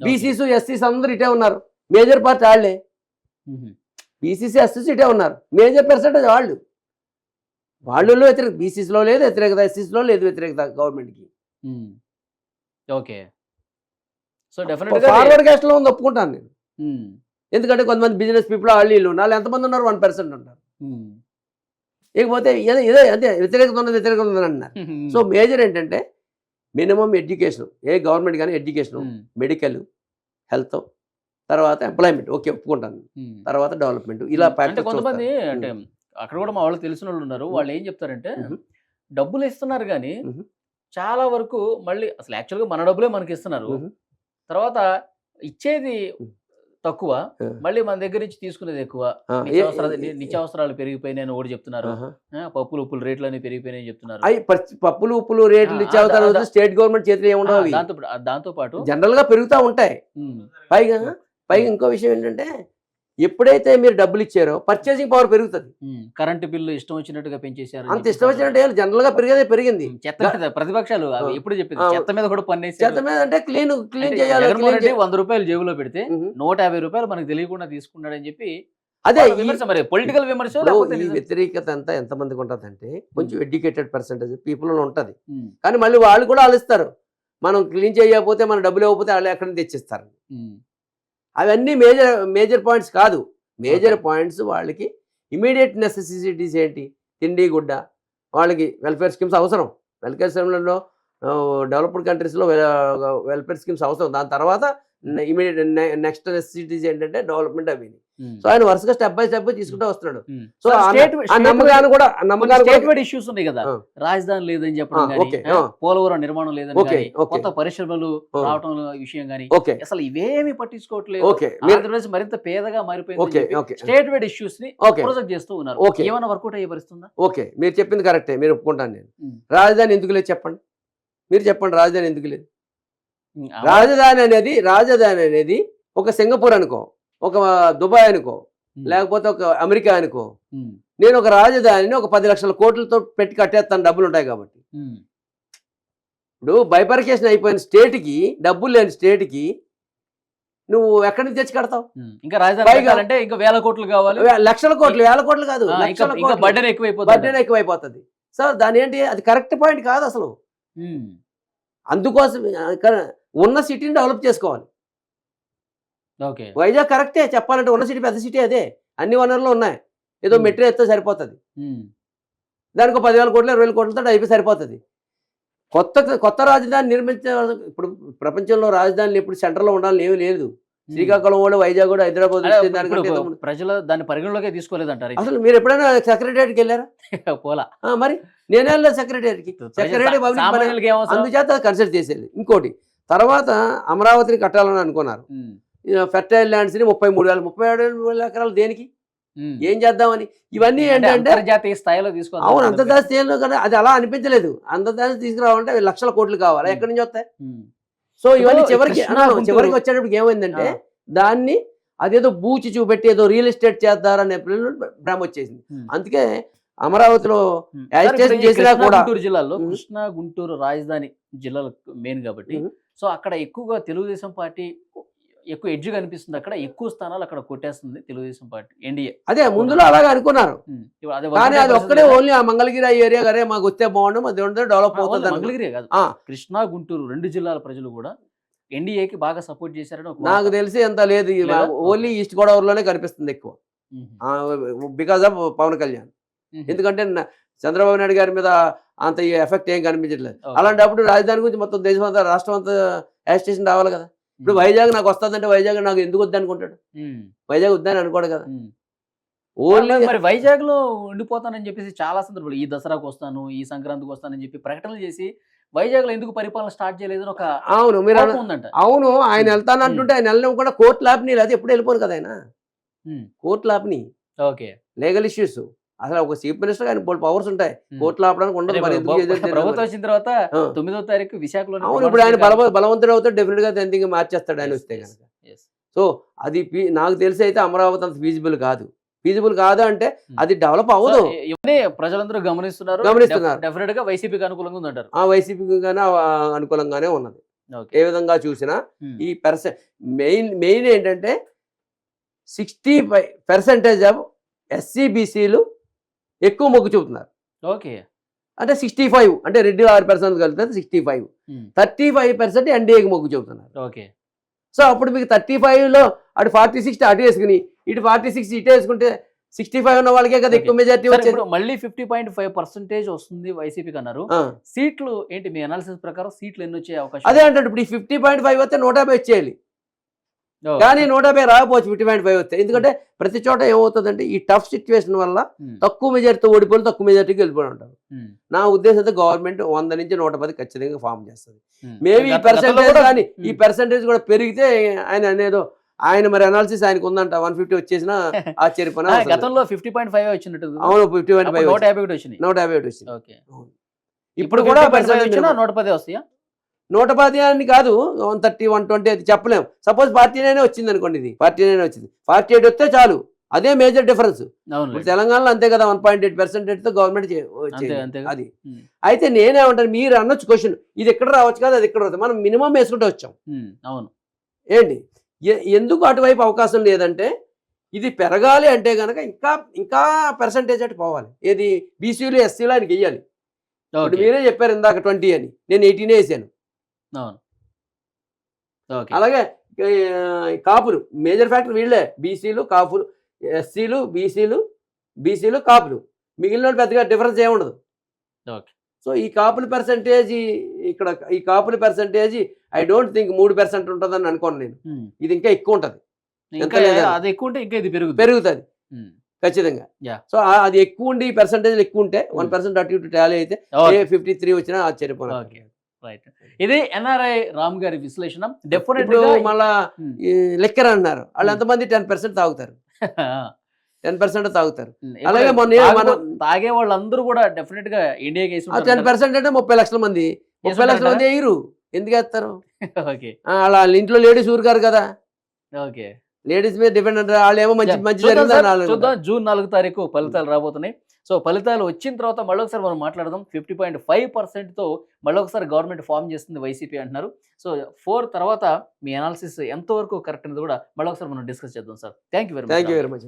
Speaker 3: బీసీస్ ఎస్సీస్ అందరూ ఇటే ఉన్నారు. మేజర్ పార్ట్ వాళ్ళే. బీసీసీ ఎస్సీసీ ఇటే ఉన్నారు. మేజర్ పర్సెంటేజ్ వాళ్ళు. వాళ్ళలో వ్యతిరేక బీసీస్లో లేదు వ్యతిరేకత ఎస్సీస్లో లేదు వ్యతిరేకత గవర్నమెంట్కి.
Speaker 2: ఓకే సో డెఫినెట్గా
Speaker 3: ఫార్వర్డ్ క్యాస్ట్లో ఉంది ఒప్పుకుంటాను నేను. ఎందుకంటే కొంతమంది బిజినెస్ పీపుల్ వాళ్ళు వీళ్ళు ఉన్నారు. ఎంతమంది ఉన్నారు? వన్ పర్సెంట్ ఉంటారు. ఇకపోతే ఏదో ఏదో అంతే వ్యతిరేకత ఉన్నది వ్యతిరేకత ఉన్నది అన్నారు సో మేజర్ ఏంటంటే మినిమం ఎడ్యుకేషన్ ఏ గవర్నమెంట్ కానీ ఎడ్యుకేషన్. మెడికల్ హెల్త్ తర్వాత ఎంప్లాయ్మెంట్ ఓకే ఒప్పుకుంటాను. తర్వాత డెవలప్మెంట్ ఇలా
Speaker 2: కొంతమంది. అంటే అక్కడ కూడా మా వాళ్ళు తెలిసిన వాళ్ళు ఉన్నారు వాళ్ళు ఏం చెప్తారంటే. డబ్బులు ఇస్తున్నారు కానీ. చాలా వరకు మళ్ళీ అసలు యాక్చువల్గా మన డబ్బులే మనకి ఇస్తున్నారు. తర్వాత ఇచ్చేది. తక్కువ. మళ్ళీ మన దగ్గర నుంచి తీసుకునేది ఎక్కువ. నిత్యావసరాలు నిత్యావసరాలు పెరిగిపోయినాయని ఒకటి చెప్తున్నారు. పప్పులు ఉప్పులు రేట్లు అన్ని పెరిగిపోయినాయి చెప్తున్నారు
Speaker 3: అవి పప్పులు ఉప్పులు రేట్లు
Speaker 2: అదా-
Speaker 3: స్టేట్ గవర్నమెంట్ చేతిలో ఏముండవు అవి.
Speaker 2: దాంతో దాంతో పాటు
Speaker 3: జనరల్గా పెరుగుతూ ఉంటాయి. పైగా పైగా ఇంకో విషయం ఏంటంటే ఎప్పుడైతే మీరు డబ్బులు ఇచ్చారో పర్చేసింగ్ పవర్ పెరుగుతుంది
Speaker 2: కరెంటు బిల్లు ఇష్టం వచ్చినట్టుగా పెంచేశారు
Speaker 3: అంత ఇష్టం వచ్చినట్టు జనరల్గా పెరిగేదే పెరిగింది
Speaker 2: చెత్త ప్రతిపక్షాలు. ఎప్పుడు చెప్పింది. చెత్త మీద కూడా పన్నేసి
Speaker 3: చెత్త మీద అంటే క్లీన్ క్లీన్ చేయాలి.
Speaker 2: వంద రూపాయలు జేబులో పెడితే. నూట యాభై రూపాయలు మనకు తెలియకుండా తీసుకున్నాడని చెప్పి
Speaker 3: అదే
Speaker 2: మరి పొలిటికల్ విమర్శ
Speaker 3: ఈ? వ్యతిరేకత అంతా ఎంతమందికి ఉంటుందంటే కొంచెం ఎడ్యుకేటెడ్ పర్సెంటేజ్ పీపుల్ ఉంటది కానీ మళ్ళీ వాళ్ళు కూడా ఆలోచిస్తారు మనం క్లీన్ చేయకపోతే మన డబ్బులు ఇవ్వకపోతే వాళ్ళు ఎక్కడి నుంచి తెచ్చిస్తారు అవన్నీ మేజర్ మేజర్ పాయింట్స్ కాదు. మేజర్. పాయింట్స్ వాళ్ళకి ఇమీడియట్ నెసెసిటీస్ ఏంటి? తిండి గుడ్డ వాళ్ళకి వెల్ఫేర్ స్కీమ్స్ అవసరం. వెల్ఫేర్ స్కీమ్లలో డెవలప్డ్ కంట్రీస్లో వెల్ఫేర్ స్కీమ్స్ అవసరం దాని తర్వాత ఇమీడియట్ నెక్స్ట్ నెసెసిటీస్ ఏంటంటే డెవలప్మెంట్ అవి. సో ఆయన వరుసగా స్టెప్ బై స్టెప్ తీసుకుంటూ వస్తున్నాడు. సో నమ్మకాన్ని కూడా నమ్మకాన్ని
Speaker 2: ఇష్యూస్ ఉన్నాయి కదా. రాజధాని లేదని చెప్పడం. పోలవరం నిర్మాణం లేదని. కొత్త పరిశ్రమలు. రావటం విషయం కానీ అసలు ఇవేమి పట్టించుకోవట్లేదు. ఆంధ్రప్రదేశ్ మరింత పేదగా మారిపోయింది స్టేట్ వైడ్
Speaker 3: ఇష్యూస్ని
Speaker 2: ప్రొజెక్ట్ చేస్తూ ఉన్నారు. ఏమైనా వర్కౌట్ అయ్యే పరిస్తుందా
Speaker 3: ఓకే. మీరు చెప్పింది కరెక్టే. మీరు ఒప్పుకుంటాను నేను. రాజధాని ఎందుకు లేదు చెప్పండి. మీరు చెప్పండి రాజధాని ఎందుకు లేదు? రాజధాని అనేది రాజధాని అనేది ఒక సింగపూర్ అనుకో ఒక దుబాయ్ అనుకో లేకపోతే ఒక అమెరికా అనుకో. నేను ఒక రాజధానిని ఒక పది లక్షల కోట్లతో పెట్టి కట్టేస్తాను డబ్బులు ఉంటాయి కాబట్టి. ఇప్పుడు బైపర్కేషన్ అయిపోయిన స్టేట్కి డబ్బులు లేని స్టేట్కి నువ్వు ఎక్కడి నుంచి తెచ్చి కడతావు.
Speaker 2: ఇంకా రాజధాని కట్టాలంటే ఇంకా వేల కోట్లు కావాలి.
Speaker 3: లక్షల కోట్లు వేల కోట్లు కాదు
Speaker 2: బడ్డెన్ ఎక్కువైపోతుంది.
Speaker 3: బడ్జెట్ ఎక్కువైపోతుంది. సో దాని ఏంటి అది కరెక్ట్ పాయింట్ కాదు అసలు. అందుకోసం ఉన్న సిటీని డెవలప్ చేసుకోవాలి.
Speaker 2: ఓకే.
Speaker 3: వైజాగ్ కరెక్టే చెప్పాలంటే ఉన్న సిటీ పెద్ద సిటీ అదే. అన్ని వనరులు ఉన్నాయి. ఏదో. మెట్రో ఎత్తే సరిపోతుంది. దానికి పదివేల కోట్లు ఇరవై వేల కోట్లతో అయిపోయి సరిపోతుంది. కొత్త కొత్త రాజధాని నిర్మించే ఇప్పుడు ప్రపంచంలో రాజధానులు ఎప్పుడు సెంటర్లో ఉండాలని ఏమీ లేదు. శ్రీకాకుళం కూడా వైజాగ్ కూడా హైదరాబాద్.
Speaker 2: ప్రజలు దాన్ని పరిగణలోకే తీసుకోలేదంటారు
Speaker 3: అసలు మీరు ఎప్పుడైనా సెక్రటరియట్కి వెళ్ళారా?
Speaker 2: పోలా.
Speaker 3: మరి? నేనే వెళ్ళలేదు సెక్రటరియట్కి సెక్రటరీ? అందుచేత కన్సిడర్ చేసేది. ఇంకోటి తర్వాత అమరావతిని కట్టాలని అనుకున్నారు. ఫెర్టైల్ ల్యాండ్స్ని ముప్పై మూడు వేల ముప్పై ఏడు వేల ఎకరాలు దేనికి. ఏం చేద్దామని? ఇవన్నీ ఏంటంటే
Speaker 2: అంతర్జాతీయ స్థాయిలో తీసుకోవాలి
Speaker 3: అవును అంతర్జాతీయ స్థాయిలో కానీ అది అలా అనిపించలేదు. అంతర్జాతీయ తీసుకురావాలంటే లక్షల కోట్లు కావాలి? ఎక్కడి నుంచి వస్తాయి? సో ఇవన్నీ చివరికి చివరికి వచ్చేటప్పటికి ఏమైందంటే. దాన్ని అదేదో బూచి చూపెట్టి ఏదో రియల్ ఎస్టేట్ చేద్దారనే భ్రమ వచ్చేసింది. అందుకే అమరావతిలో చేసినా కూడా-
Speaker 2: గుంటూరు జిల్లాలో. కృష్ణా గుంటూరు రాజధాని జిల్లాలు మెయిన్ కాబట్టి. సో అక్కడ ఎక్కువగా తెలుగుదేశం పార్టీ ఎక్కువ ఎడ్జ్ కనిపిస్తుంది అక్కడ ఎక్కువ స్థానాలు అక్కడ కొట్టేస్తుంది తెలుగుదేశం పార్టీ ఎన్డీఏ
Speaker 3: అదే ముందులో అలాగే అనుకున్నారు
Speaker 2: అదే
Speaker 3: కానీ అది ఒక్కడే ఓన్లీ ఆ మంగళగిరి ఏరియా గారే మాకు వస్తే బాగుండు అది ఉంటే డెవలప్. అవుతుంది.
Speaker 2: మంగళగిరే కాదు. కృష్ణా గుంటూరు రెండు జిల్లాల ప్రజలు కూడా ఎన్డీఏకి బాగా సపోర్ట్ చేశారని
Speaker 3: నాకు. తెలిసి ఎంత లేదు? ఓన్లీ ఈస్ట్ గోదావరిలోనే కనిపిస్తుంది ఎక్కువ. Because of Pawan Kalyan. ఎందుకంటే చంద్రబాబు నాయుడు గారి మీద అంత ఎఫెక్ట్ ఏం కనిపించట్లేదు. అలాంటప్పుడు రాజధాని గురించి మొత్తం దేశం అంతా రాష్ట్రం అంతా యాజిటేషన్ రావాలి కదా ఇప్పుడు. వైజాగ్ నాకు వస్తుందంటే వైజాగ్ నాకు ఎందుకు వద్దు అనుకుంటాడు. వైజాగ్ వద్దని అనుకోడు కదా. ఓన్లీ
Speaker 2: మరి వైజాగ్లో ఉండిపోతానని చెప్పేసి చాలా సందర్భాలు ఈ దసరాకు వస్తాను ఈ సంక్రాంతికి వస్తానని చెప్పి ప్రకటనలు చేసి వైజాగ్లో ఎందుకు పరిపాలన స్టార్ట్ చేయలేదని ఒక
Speaker 3: అవును మీరు అవును ఆయన. వెళ్తాను అంటుంటే ఆయన వెళ్ళడం కూడా కోర్టు లాప్ని అది ఎప్పుడు వెళ్ళిపోను కదా ఆయన. కోర్టు లాప్ని
Speaker 2: ఓకే
Speaker 3: లీగల్ ఇష్యూస్ అసలు ఒక చీఫ్ మినిస్టర్ బోల్ పవర్స్ ఉంటాయి
Speaker 2: ఉమ్.
Speaker 3: కోర్టు లాపడానికి ఉండదు మరి
Speaker 2: ప్రభుత్వం. వచ్చిన తర్వాత. తొమ్మిదో తారీఖు విశాఖలో
Speaker 3: అవును ఇప్పుడు ఆయన బల బలవంతుడు అవుతాడు డెఫినెట్గా దాన్ని మార్చేస్తాడు ఆయన వస్తే కనుక సో అది నాకు తెలిసి అయితే అమరావతి అంత ఫీజిబుల్ కాదు ఫీజిబుల్ కాదు అంటే. అది డెవలప్ అవ్వదు
Speaker 2: ప్రజలందరూ గమనిస్తున్నారు
Speaker 3: గమనిస్తున్నారు.
Speaker 2: డెఫినెట్గా వైసీపీకి అనుకూలంగా ఉందంటారు
Speaker 3: ఆ వైసీపీ గానే అనుకూలంగానే ఉన్నది ఏ విధంగా చూసినా. ఈ పర్సెంట్ మెయిన్ మెయిన్ ఏంటంటే సిక్స్టీ ఫైవ్ పర్సెంటేజ్ ఆఫ్ ఎస్సీబీసీలు ఎక్కువ మొగ్గు చూపుతున్నారు.
Speaker 2: ఓకే.
Speaker 3: అంటే సిక్స్టీ ఫైవ్ అంటే రెడ్డి ఆరు పర్సెంట్ కలిపితే sixty five thirty five percent ఎన్డీఏకి మొగ్గు చెబుతున్నారు
Speaker 2: ఓకే.
Speaker 3: సో అప్పుడు మీకు థర్టీ ఫైవ్లో అటు ఫార్టీ సిక్స్ అటు వేసుకుని ఇటు ఫార్టీ సిక్స్ ఇటు వేసుకుంటే సిక్స్టీ ఫైవ్ ఉన్న వాళ్ళకే కదా ఎక్కువ. మెజార్టీ వచ్చేది.
Speaker 2: మళ్ళీ ఫిఫ్టీ పాయింట్ ఫైవ్ పర్సెంటేజ్ వస్తుంది వైసీపీకి అన్నారు. సీట్లు ఏంటి మీ అనాలిసిస్ ప్రకారం సీట్లు ఎన్ని వచ్చే అవకాశం?
Speaker 3: అదే అంటే ఇప్పుడు ఈ ఫిఫ్టీ పాయింట్ ఫైవ్ వస్తే నూట యాభై వచ్చేయాలి. కానీ నూట యాభై రాకపోవచ్చు ఫిఫ్టీ పాయింట్ ఫైవ్ వస్తే. ఎందుకంటే ప్రతి చోట ఏమవుతుందంటే ఈ టఫ్ సిచ్యువేషన్ వల్ల
Speaker 2: ఉమ్,
Speaker 3: తక్కువ మెజార్టీతో ఓడిపోయి తక్కువ మెజార్టీకి వెళ్ళిపోయి ఉంటారు.
Speaker 2: ఉమ్,
Speaker 3: నా ఉద్దేశంతో గవర్నమెంట్ వంద నుంచి నూట పది ఖచ్చితంగా ఫామ్ చేస్తుంది. మేబీ ఈ పర్సెంటేజ్ కానీ ఈ. పర్సెంటేజ్ కూడా పెరిగితే ఆయన అనేదో ఆయన మరి అనాలిసిస్ ఆయనకు ఉందంట. వన్ ఫిఫ్టీ వచ్చేసిన ఆశ్చర్యపన
Speaker 2: ఆ, గతంలో ఫిఫ్టీ పాయింట్ ఫైవ్ వచ్చినట్టు
Speaker 3: అవును ఫిఫ్టీ పాయింట్ ఫైవ్
Speaker 2: నూట యాభై ఒకటి వచ్చినాయి.
Speaker 3: నూట యాభై ఒకటి వచ్చింది.
Speaker 2: ఇప్పుడు
Speaker 3: కూడా
Speaker 2: నూట పది వస్తాయా?
Speaker 3: నూట పది అని కాదు వన్ థర్టీ వన్ ట్వంటీ అది చెప్పలేం. సపోజ్ ఫార్టీ నైన్ వచ్చింది అనుకోండి ఇది. ఫార్టీ నైన్ వచ్చింది. ఫార్టీ ఎయిట్ వస్తే చాలు. అదే మేజర్ డిఫరెన్స్. తెలంగాణలో అంతే కదా వన్ పాయింట్ ఎయిట్ పర్సెంటేజ్తో గవర్నమెంట్. అది. అయితే నేనేమంటాను మీరు అనొచ్చు క్వశ్చన్ ఇది ఎక్కడ రావచ్చు కదా అది ఎక్కడ వస్తుంది మనం మినిమం వేసుకుంటూ వచ్చాం.
Speaker 2: అవును.
Speaker 3: ఏంటి? ఎందుకు అటువైపు అవకాశం లేదంటే ఇది పెరగాలి అంటే కనుక ఇంకా ఇంకా పర్సంటేజ్ అటు పోవాలి. ఏది? బీసీలు ఎస్సీలు ఆయనకి వెయ్యాలి. మీరే చెప్పారు ఇందాక ట్వంటీ అని. నేను ఎయిటీనే వేసాను.
Speaker 2: అవును.
Speaker 3: అలాగే కాపులు. మేజర్ ఫ్యాక్టర్ వీళ్ళే. బీసీలు కాపులు ఎస్సీలు బీసీలు బీసీలు కాపులు. మిగిలిన పెద్దగా డిఫరెన్స్ ఏముండదు సో ఈ కాపుల పర్సంటేజ్ ఇక్కడ ఈ కాపుల పర్సంటేజ్ ఐ డోంట్ థింక్ మూడు పర్సెంట్ ఉంటుందని అనుకోను నేను. ఇది ఇంకా ఎక్కువ ఉంటుంది?
Speaker 2: అది ఎక్కువ ఉంటే ఇంకా ఇది పెరుగుతుంది.
Speaker 3: ఖచ్చితంగా. సో అది ఎక్కువ ఉండి పర్సంటేజ్ ఎక్కువ ఉంటే వన్. పర్సెంట్ అటు ఇటు టాలీ అయితే ఫిఫ్టీ త్రీ వచ్చినా ఆశ్చర్యపోను
Speaker 2: Okay. రైట్ ఇది ఎన్ఆర్ఐ రామ్ గారి విశ్లేషణ. డెఫినెట్
Speaker 3: మళ్ళా
Speaker 2: Hmm.
Speaker 3: లెక్కర్ అన్నారు. వాళ్ళు
Speaker 2: Hmm.
Speaker 3: ఎంతమంది? టెన్ పర్సెంట్ తాగుతారు. టెన్ పర్సెంట్ తాగుతారు. అలాగే
Speaker 2: అలాగే
Speaker 3: మొన్న
Speaker 2: తాగే వాళ్ళందరూ కూడా డెఫినెట్గా
Speaker 3: ఆ టెన్ పర్సెంట్ అంటే ముప్పై లక్షల మంది. ముప్పై లక్షల మంది వేయరు. ఎందుకు వేస్తారు? వాళ్ళ ఇంట్లో లేడీస్ ఊరుకారు కదా.
Speaker 2: ఓకే
Speaker 3: లేడీస్ మీద డిపెండ్ అంటారు వాళ్ళు ఏమో మంచి మంచి
Speaker 2: జూన్ నాలుగు తారీఖు ఫలితాలు రాబోతున్నాయి. సో ఫలితాలు వచ్చిన తర్వాత మళ్ళీ ఒకసారి మనం మాట్లాడదాం. ఫిఫ్టీ పాయింట్ ఫైవ్తో మళ్ళీ ఒకసారి గవర్నమెంట్ ఫామ్ చేస్తుంది వైసీపీ అంటున్నారు. సో ఫోర్ తర్వాత మీ అనాలిసిస్ ఎంతవరకు కరెక్ట్ అనేది కూడా మళ్ళీ ఒకసారి మనం డిస్కస్ చేద్దాం sir. Thank you very
Speaker 3: thank you very much